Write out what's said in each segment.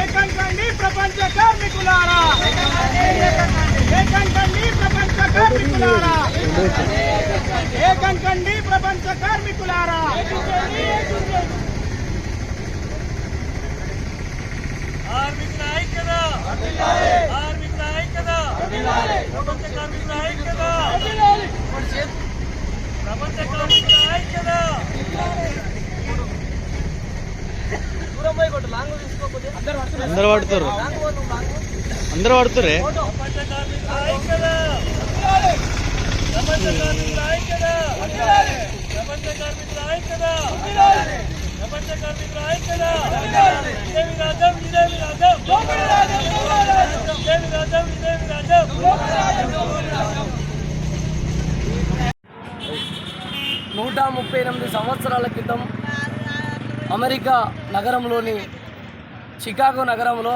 ಏಕಂಕಂಡಿ ಪ್ರಪಂಚ ಕಾರ್ಮಿಕುಲಾರ ಏಕಂಕಂಡಿ ಪ್ರಪಂಚ ಕಾರ್ಮಿಕುಲಾರ ಏಕಂಕಂಡಿ ಪ್ರಪಂಚ ಕಾರ್ಮಿಕುಲಾರ ಕಾರ್ಮಿಕರ ಐಕ್ಯದ ಕಾರ್ಮಿಕರ ಐಕ್ಯದ ಪ್ರಪಂಚ ಕಾರ್ಮಿಕರ ಐಕ್ಯದ ಪ್ರಪಂಚ ಕಾರ್ಮಿಕ అందరు పడుతురు అందరు పడుతురే ప్రపంచ కార్మికుల ఐక్యత ప్రపంచ కార్మికుల ఐక్యత ప్రపంచ ఇదే విరాజం ఇదే విరాజం ఇదే విరాజం ఇదే విరాజం నూట ముప్పై ఎనిమిది సంవత్సరాల క్రితం అమెరికా నగరంలోని చికాగో నగరంలో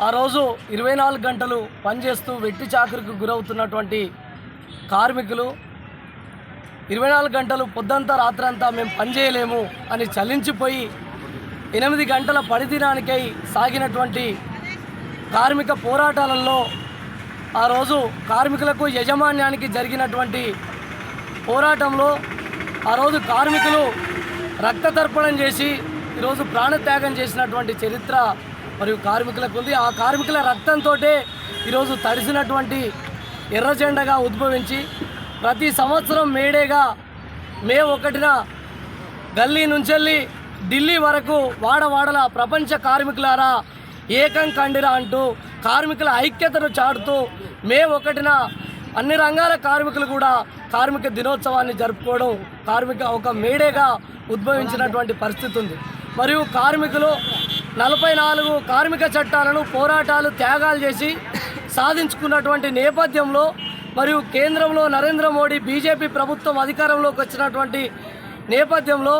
ఆ రోజు ఇరవై నాలుగు గంటలు పనిచేస్తూ వెట్టి చాకరికి గురవుతున్నటువంటి కార్మికులు ఇరవై నాలుగు గంటలు పొద్దంతా రాత్రంతా మేము పనిచేయలేము అని చలించిపోయి ఎనిమిది గంటల పడిదినానికై సాగినటువంటి కార్మిక పోరాటాలలో ఆ రోజు కార్మికులకు యజమాన్యానికి జరిగినటువంటి పోరాటంలో ఆ రోజు కార్మికులు రక్త తర్పణం చేసి ఈరోజు ప్రాణత్యాగం చేసినటువంటి చరిత్ర మరియు కార్మికులకు ఉంది. ఆ కార్మికుల రక్తంతో ఈరోజు తడిసినటువంటి ఎర్ర జెండగా ఉద్భవించి ప్రతి సంవత్సరం మేడేగా మే ఒకటిన గల్లీ నుంచెల్లి ఢిల్లీ వరకు వాడవాడల ప్రపంచ కార్మికులారా ఏకం కండిరా అంటూ కార్మికుల ఐక్యతను చాటుతూ మే ఒకటిన అన్ని రంగాల కార్మికులు కూడా కార్మిక దినోత్సవాన్ని జరుపుకోవడం కార్మిక ఒక మేడేగా ఉద్భవించినటువంటి పరిస్థితి ఉంది. మరియు కార్మికులు నలభై నాలుగు కార్మిక చట్టాలను పోరాటాలు త్యాగాలు చేసి సాధించుకున్నటువంటి నేపథ్యంలో మరియు కేంద్రంలో నరేంద్ర మోడీ బీజేపీ ప్రభుత్వం అధికారంలోకి వచ్చినటువంటి నేపథ్యంలో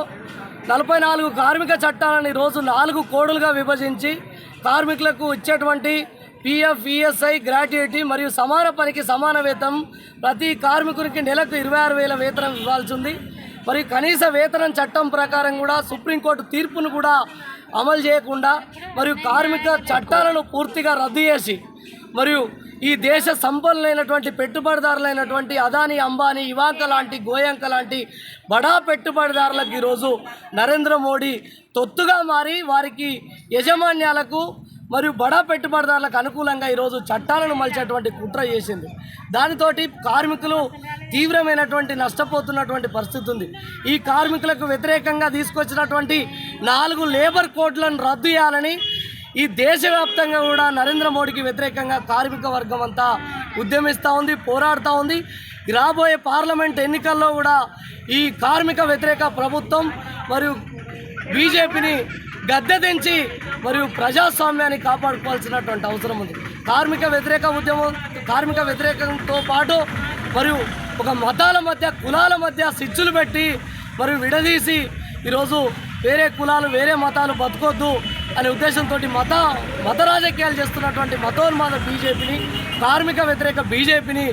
నలభై నాలుగు కార్మిక చట్టాలను ఈరోజు నాలుగు కోడులుగా విభజించి కార్మికులకు ఇచ్చేటువంటి పిఎఫ్ ఈఎస్ఐ గ్రాట్యుటీ మరియు సమాన పనికి సమాన వేతనం ప్రతి కార్మికునికి నెలకు ఇరవై ఆరు వేల వేతనం ఇవ్వాల్సి ఉంది మరియు కనీస వేతనం చట్టం ప్రకారం కూడా సుప్రీంకోర్టు తీర్పును కూడా అమలు చేయకుండా మరియు కార్మిక చట్టాలను పూర్తిగా రద్దు చేసి మరియు ఈ దేశ సంపన్నులైనటువంటి పెట్టుబడిదారులైనటువంటి అదాని అంబానీ ఇవాంక లాంటి గోయంక లాంటి బడా పెట్టుబడిదారులకు ఈరోజు నరేంద్ర మోడీ తొత్తుగా మారి వారికి యజమాన్యాలకు మరియు బడా పెట్టుబడిదారులకు అనుకూలంగా ఈరోజు చట్టాలను మలిచేటువంటి కుట్ర చేసింది. దానితోటి కార్మికులు తీవ్రమైనటువంటి నష్టపోతున్నటువంటి పరిస్థితి ఉంది. ఈ కార్మికులకు వ్యతిరేకంగా తీసుకొచ్చినటువంటి నాలుగు లేబర్ కోడ్లను రద్దు చేయాలని ఈ దేశవ్యాప్తంగా కూడా నరేంద్ర మోడీకి వ్యతిరేకంగా కార్మిక వర్గం అంతా ఉద్యమిస్తూ ఉంది పోరాడుతూ ఉంది. రాబోయే పార్లమెంట్ ఎన్నికల్లో కూడా ఈ కార్మిక వ్యతిరేక ప్రభుత్వం మరియు బీజేపీని గద్దె దించి మరియు ప్రజాస్వామ్యాన్ని కాపాడుకోవాల్సినటువంటి అవసరం ఉంది. కార్మిక వ్యతిరేక ఉద్యమం కార్మిక వ్యతిరేకంతో పాటు మరియు ఒక మతాల మధ్య కులాల మధ్య సిచ్చులు పెట్టి మరియు విడదీసి ఈరోజు వేరే కులాలు వేరే మతాలు బతకొద్దు అనే ఉద్దేశంతో మత మత రాజకీయాలు చేస్తున్నటువంటి మతోన్మాద బీజేపీని కార్మిక వ్యతిరేక బీజేపీని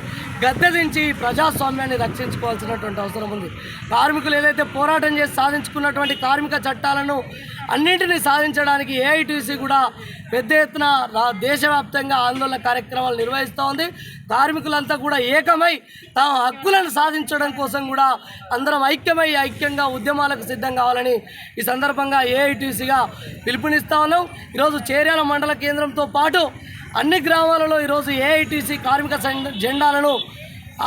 గద్దెదించి ప్రజాస్వామ్యాన్ని రక్షించుకోవాల్సినటువంటి అవసరం ఉంది. కార్మికులు ఏదైతే పోరాటం చేసి సాధించుకున్నటువంటి కార్మిక చట్టాలను అన్నింటినీ సాధించడానికి ఏఐటీసీ కూడా పెద్ద ఎత్తున రా- దేశవ్యాప్తంగా ఆందోళన కార్యక్రమాలు నిర్వహిస్తూ ఉంది. కార్మికులంతా కూడా ఏకమై తమ హక్కులను సాధించడం కోసం కూడా అందరం ఐక్యమై ఐక్యంగా ఉద్యమాలకు సిద్ధం కావాలని ఈ సందర్భంగా ఏఐటీసీగా పిలుపునిస్తా ఉన్నాం. ఈరోజు చేర్యాల మండల కేంద్రంతో పాటు అన్ని గ్రామాలలో ఈరోజు ఏఐటీసీ కార్మిక సంఘ జెండాలను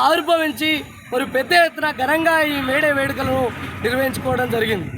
ఆవిర్భవించి మరియు పెద్ద ఎత్తున ఘనంగా ఈ మేడే వేడుకలను నిర్వహించుకోవడం జరిగింది.